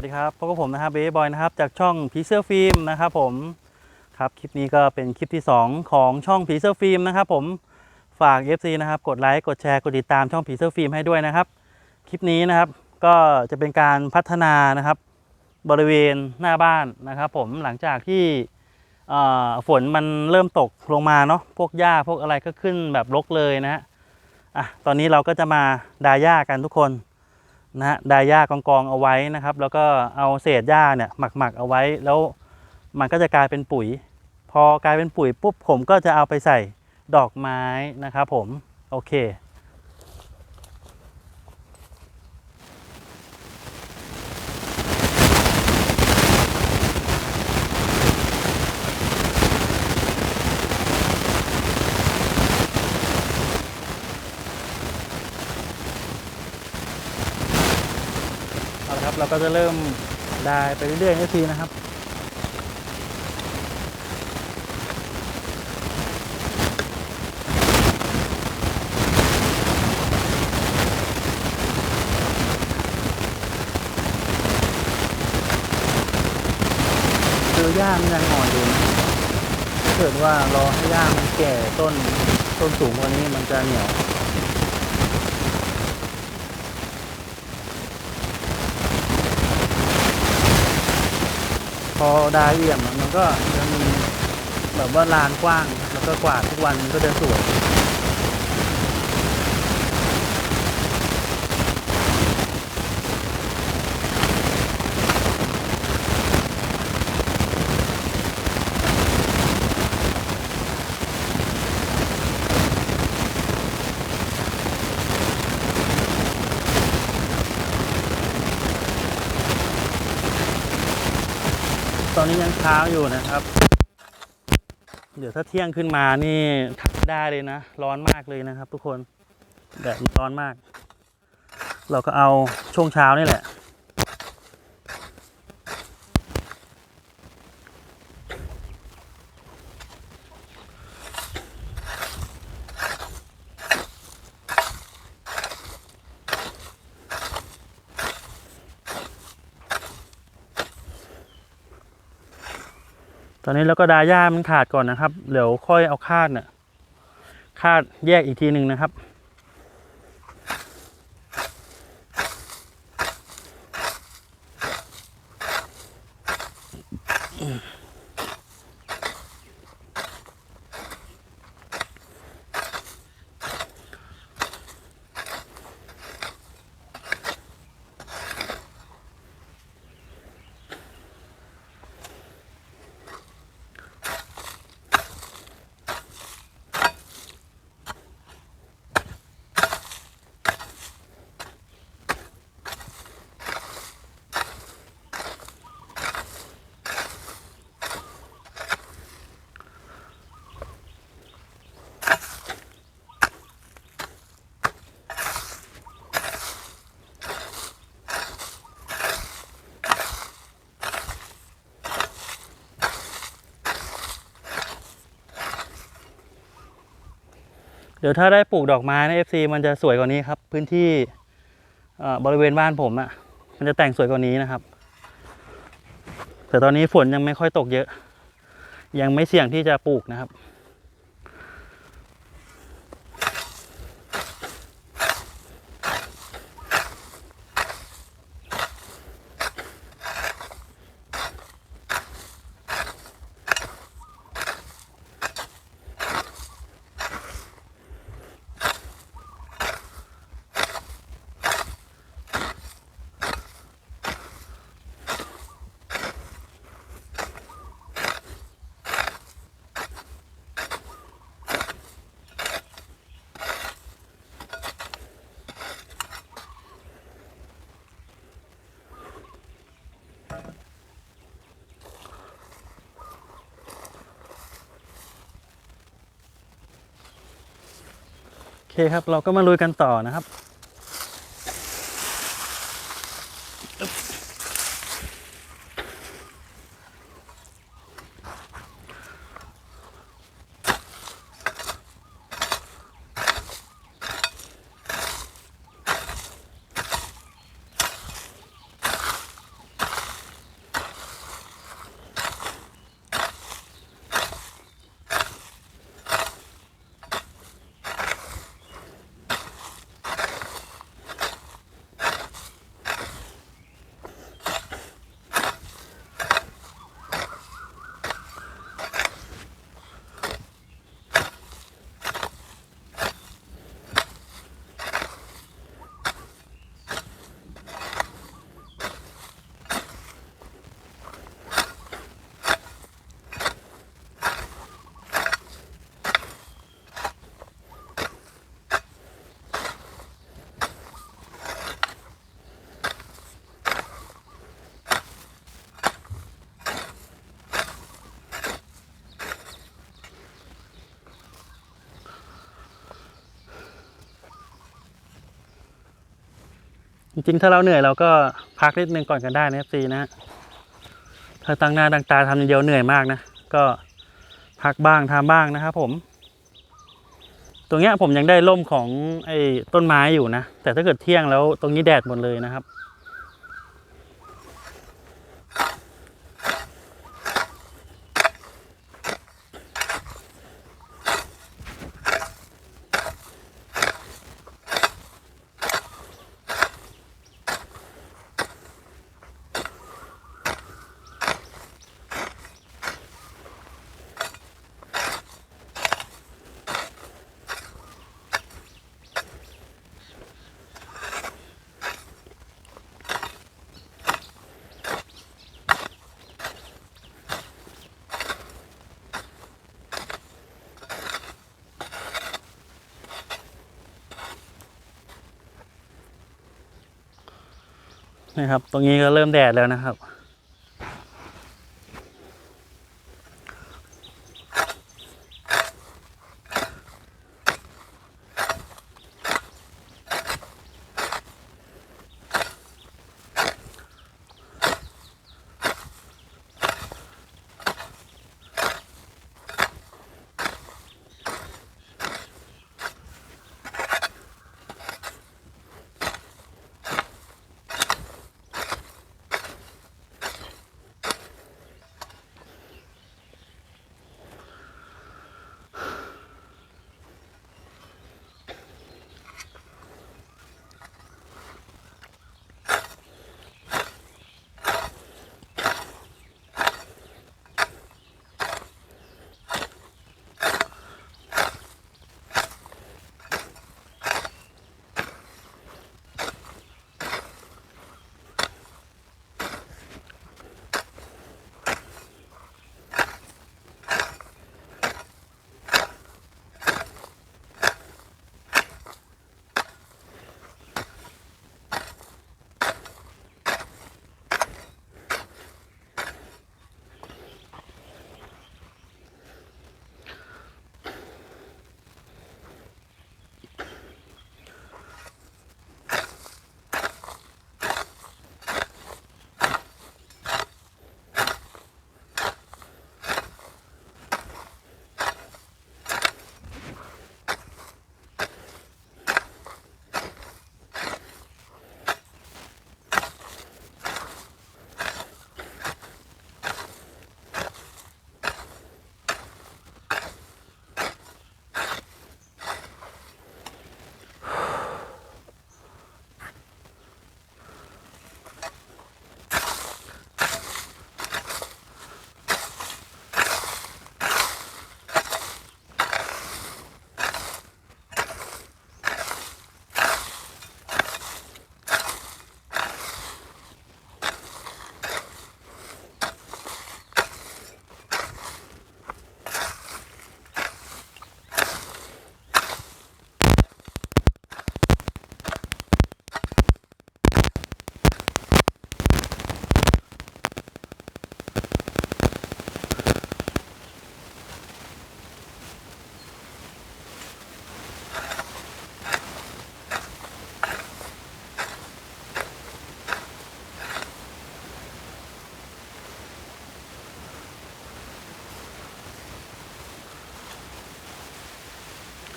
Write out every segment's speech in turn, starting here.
วัสดีครับพบกับผมนะครับเบย์บอยนะครับจากช่องผีเสื้อฟิล์มนะครับผมครับคลิปนี้ก็เป็นคลิปที่ 2 ของช่องผีเสื้อฟิล์มนะครับผมฝาก FC นะครับกดไลค์กดแชร์กดติดตามช่องผีเสื้อฟิล์มให้ด้วยนะครับ คลิปนี้นะครับก็จะเป็นการพัฒนานะครับบริเวณหน้าบ้านนะครับผมหลังจากที่ฝนมันเริ่มตกลงมาเนาะพวกหญ้าพวกอะไรก็ขึ้นแบบรกเลยนะฮะอะตอนนี้เราก็จะมาดาหญ้ากันทุกคน นะฮะดาหญ้ากองกองเอาไว้นะครับ แล้วก็เอาเศษหญ้าเนี่ยหมักหมักๆเอาไว้ แล้วมันก็จะกลายเป็นปุ๋ย พอกลายเป็นปุ๋ยปุ๊บผมก็จะเอาไปใส่ดอกไม้นะครับผมโอเค เอาละครับเรา ก็จะเริ่มได้ไปเรื่อยๆนาทีนะครับ คือหญ้ามันยังอ่อนอยู่ถ้าเกิดว่ารอให้หญ้ามันแก่ต้นต้นสูงกว่านี้มันจะเหนียว พอดาเอี่ยมอะมันก็จะมีแบบว่าลานกว้าง แล้วก็กวาดทุกวันมันก็จะสวย อนนี้ยังเช้าอยู่นะครับ เดี๋ยวถ้าเที่ยงขึ้นมานี่ทำไม่ได้เลยนะ ร้อนมากเลยนะครับ ทุกคนแดดมันร้อนมาก เราก็เอาช่วงเช้านี่แหละ ตอนนี้เราก็ดาหญ้ามันขาดก่อนนะครับ เดี๋ยวค่อยเอาคาดเนี่ยคาดแยกอีกทีหนึ่งนะครับ เดี๋ยวถ้าได้ปลูกดอกไม้ใน FC มันจะสวยกว่านี้ครับ พื้นที่บริเวณบ้านผมอะ่ะ มันจะแต่งสวยกว่านี้นะครับ แต่ตอนนี้ฝนยังไม่ค่อยตกเยอะ ยังไม่เสี่ยงที่จะปลูกนะครับ คครับเราก็มาลุยกันต่อนะครับ จริงๆ ถ้าเราเหนื่อยเราก็พักนิดนึงก่อนกันได้นะ FC นะฮะถ้าตั้งหน้าตั้งตาทำอย่างเดียวเหนื่อยมากนะ ก็พักบ้างทำบ้างนะครับผม ตรงเนี้ยผมยังได้ร่มของไอ้ต้นไม้อยู่นะ แต่ถ้าเกิดเที่ยงแล้วตรงนี้แดดหมดเลยนะครับ นะครับ ตรงนี้ก็เริ่มแดดแล้วนะครับ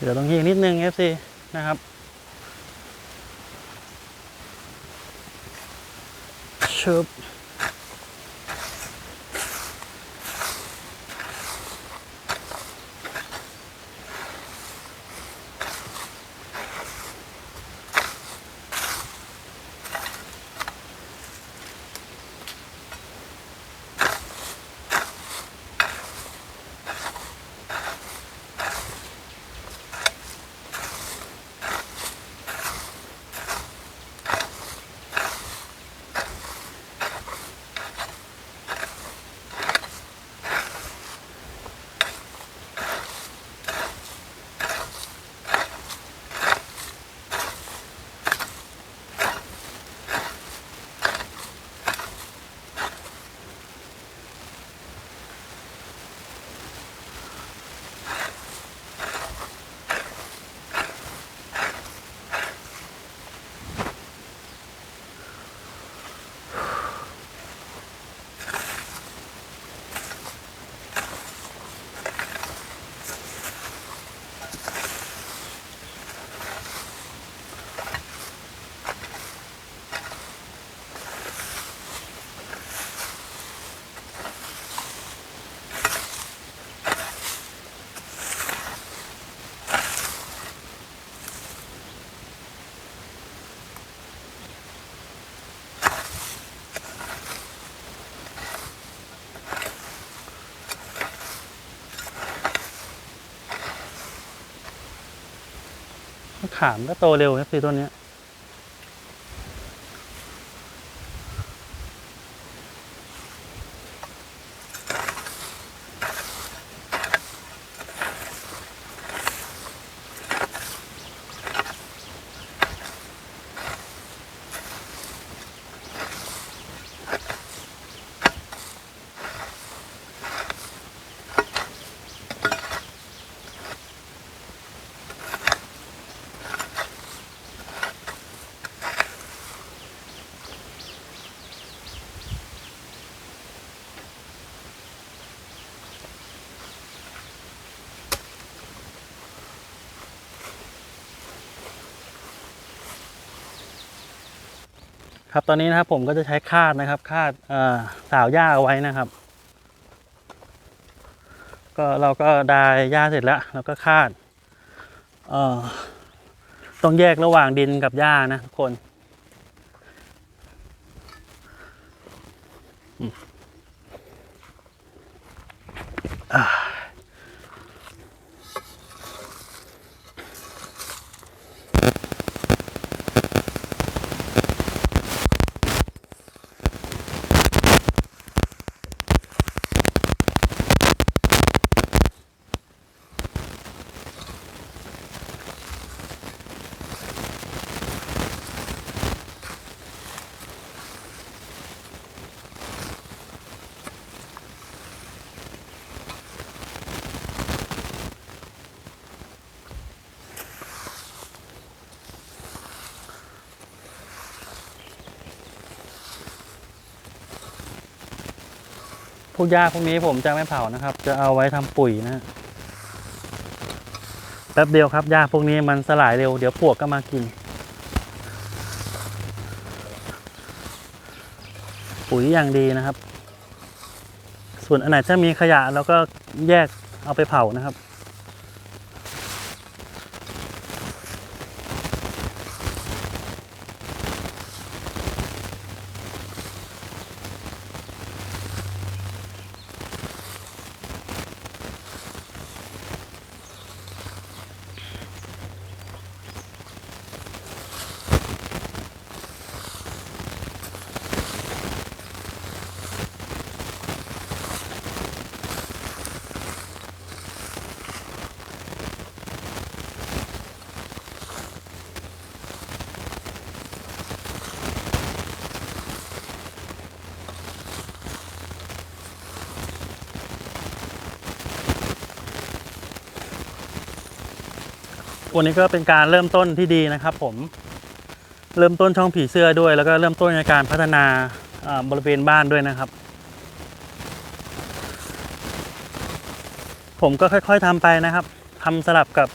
เดี๋ยวต้องยิงนิดนึง FC นะครับชุบ ขามก็โตเร็วครับคือต้นนี้ ครับตอนนี้นะครับผมก็จะใช้คาดนะครับคาดสาวหญ้าเอาไว้นะครับ ก็เราก็ได้หญ้าเสร็จแล้วเราก็คาดต้องแยกระหว่างดินกับหญ้านะทุกคน วกหญ้าพวกนี้ผมจะไม่เผานะครับ จะเอาไว้ทำปุ๋ยนะแป๊บเดียวครับหญ้าพวกนี้มันสลายเร็วเดี๋ยวปวกก็มากิน ปุ๋ยอย่างดีนะครับ ส่วนอันไหนถ้ามีขยะเราก็แยกเอาไปเผานะครับ วันนี้ก็เป็นการเริ่มต้นที่ดีนะครับผมเริ่มต้นช่องผีเสื้อด้วย แล้วก็เริ่มต้นในการพัฒนาบริเวณบ้านด้วยนะครับ ผมก็ค่อยๆทำไปนะครับทำสลับกับ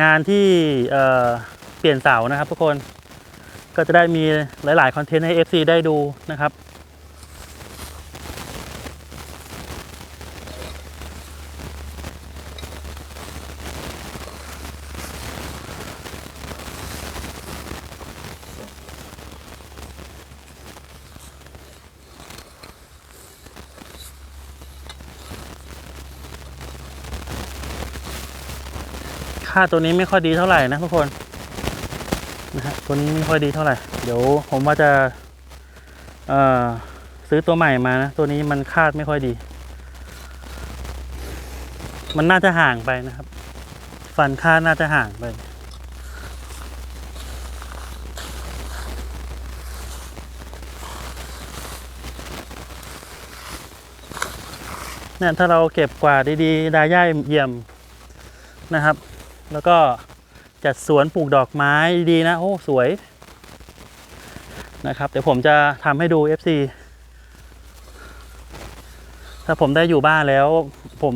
งานที่เเปลี่ยนเสานะครับทุกคนก็จะได้มีหลายๆคอนเทนต์ให้ FC ได้ดูนะครับ ค่าตัวนี้ไม่ค่อยดีเท่าไหร่นะทุกคนนะฮะตัวนี้ไม่ค่อยดีเท่าไหร่ เดี๋ยวผมว่าจะเอ่อซื้อตัวใหม่มานะ ตัวนี้มันคาดไม่ค่อยดี มันน่าจะห่างไปนะครับ ฟันคาดน่าจะห่างไป เนี่ยถ้าเราเก็บกวาดดีๆ ดาย่าเยี่ยมนะครับ แล้วก็จัดสวนปลูกดอกไม้ดีนะ โอ้ สวยนะครับ เดี๋ยวผมจะทำให้ดู FC ถ้าผมได้อยู่บ้านแล้ว ผม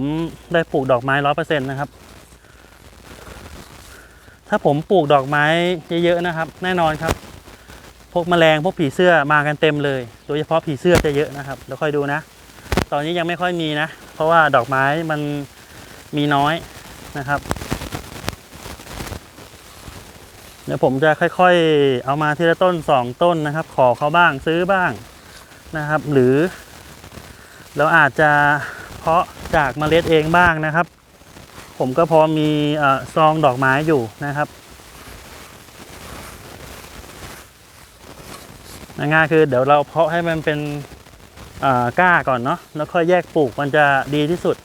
ได้ปลูกดอกไม้ร้อยเปอร์เซ็นต์นะครับ ถ้าผมปลูกดอกไม้เยอะๆนะครับ แน่นอนครับ พวกแมลงพวกผีเสื้อมากันเต็มเลย โดยเฉพาะผีเสื้อจะเยอะนะครับเดี๋ยวค่อยดูนะ ตอนนี้ยังไม่ค่อยมีนะ เพราะว่าดอกไม้มันมีน้อยนะครับ เดี๋ยวผมจะค่อยๆ เอามาทีละต้น 2 ต้นนะครับ ขอเขาบ้างซื้อบ้างนะครับ หรือ เราอาจจะเพาะจากเมล็ดเองบ้างนะครับ ผมก็พอมีอซองดอกไม้อยู่นะครับง่ายคือเดี๋ยวเราเพาะให้มันเป็นก้าก่อนเนาะแล้วค่อยแยกปลูกมันจะดีที่สุด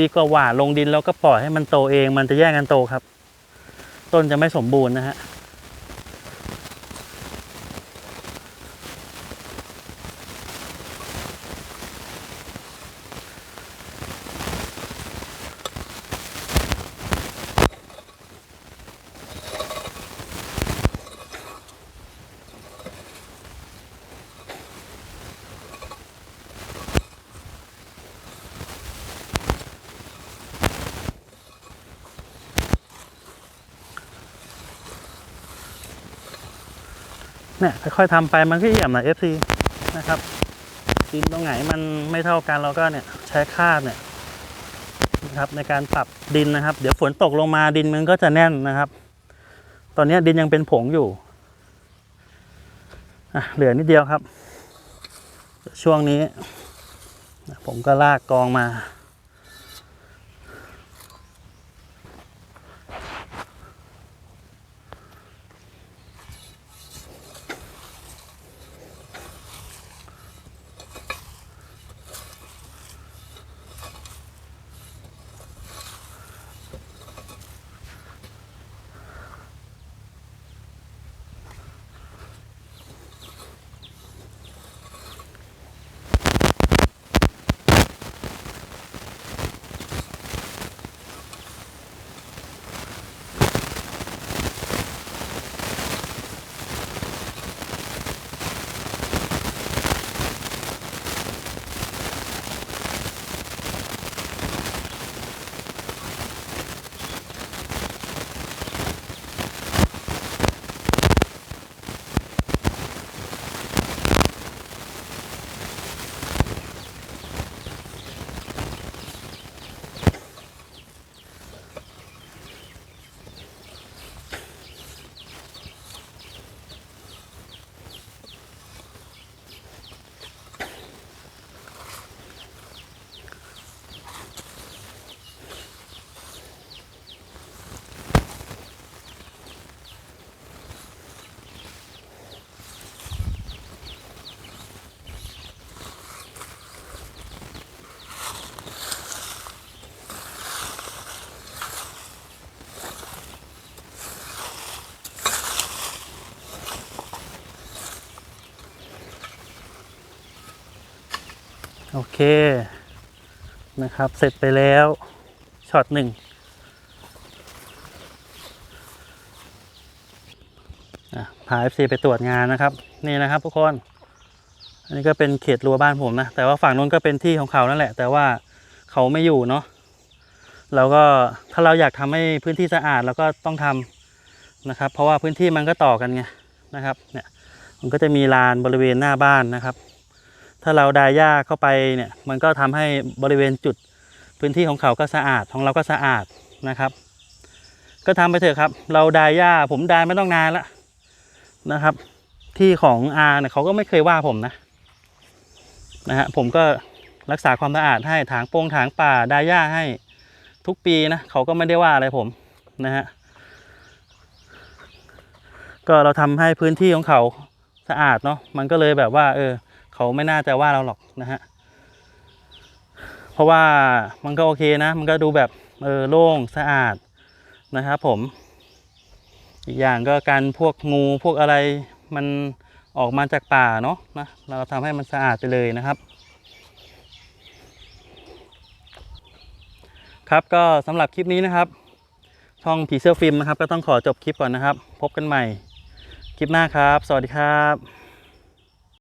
ดีกว่าหว่านลงดินแล้วก็ปล่อยให้มันโตเองมันจะแยกกันโตครับ ต้นจะไม่สมบูรณ์นะฮะ เนี่ยค่อยๆทำไปมันก็เอี่ยมนะ FC นะครับดินตรงไหนมันไม่เท่ากันเราก็เนี่ยใช้คาดเนี่ยนะครับในการปรับดินนะครับ เดี๋ยวฝนตกลงมาดินมันก็จะแน่นนะครับ ตอนนี้ดินยังเป็นผงอยู่อะเหลือนิดเดียวครับ ช่วงนี้ ผมก็ลากกองมา โอเคนะครับ เสร็จไปแล้วช็อตหนึ่งพา FC ไปตรวจงานนะครับ นี่นะครับทุกคน อันนี้ก็เป็นเขตรั้วบ้านผมนะ แต่ว่าฝั่งนู้นก็เป็นที่ของเขานั่นแหละ แต่ว่าเขาไม่อยู่เนาะเราก็ถ้าเราอยากทำให้พื้นที่สะอาดเราก็ต้องทำนะครับ เพราะว่าพื้นที่มันก็ต่อกันไงนะครับเนี่ยมันก็จะมีลานบริเวณหน้าบ้านนะครับ ถ้าเราดายหญ้าเข้าไปเนี่ยมันก็ทำให้บริเวณจุดพื้นที่ของเขาก็สะอาดของเราก็สะอาดนะครับ ก็ทำไปเถอะครับ เราดายหญ้าผมดายไม่ต้องนานล้วนะครับ ที่ของอาเนี่ยเขาก็ไม่เคยว่าผมนะนะฮะผมก็รักษาความสะอาดให้ถางโปงถางป่าดายหญ้าให้ทุกปีนะเขาก็ไม่ได้ว่าอะไรผมนะฮะก็เราทำให้พื้นที่ของเขาสะอาดเนาะมันก็เลยแบบว่าเออ เขาไม่น่าจะว่าเราหรอกนะฮะ เพราะว่ามันก็โอเคนะ มันก็ดูแบบเออโล่งสะอาดนะครับผม อีกอย่างก็การพวกงูพวกอะไรมันออกมาจากป่าเนาะนะเราทำให้มันสะอาดไปเลยนะครับ ครับก็สำหรับคลิปนี้นะครับ ช่องผีเสื้อฟิล์มนะครับ ก็ต้องขอจบคลิปก่อนนะครับ พบกันใหม่ คลิปหน้าครับ สวัสดีครับ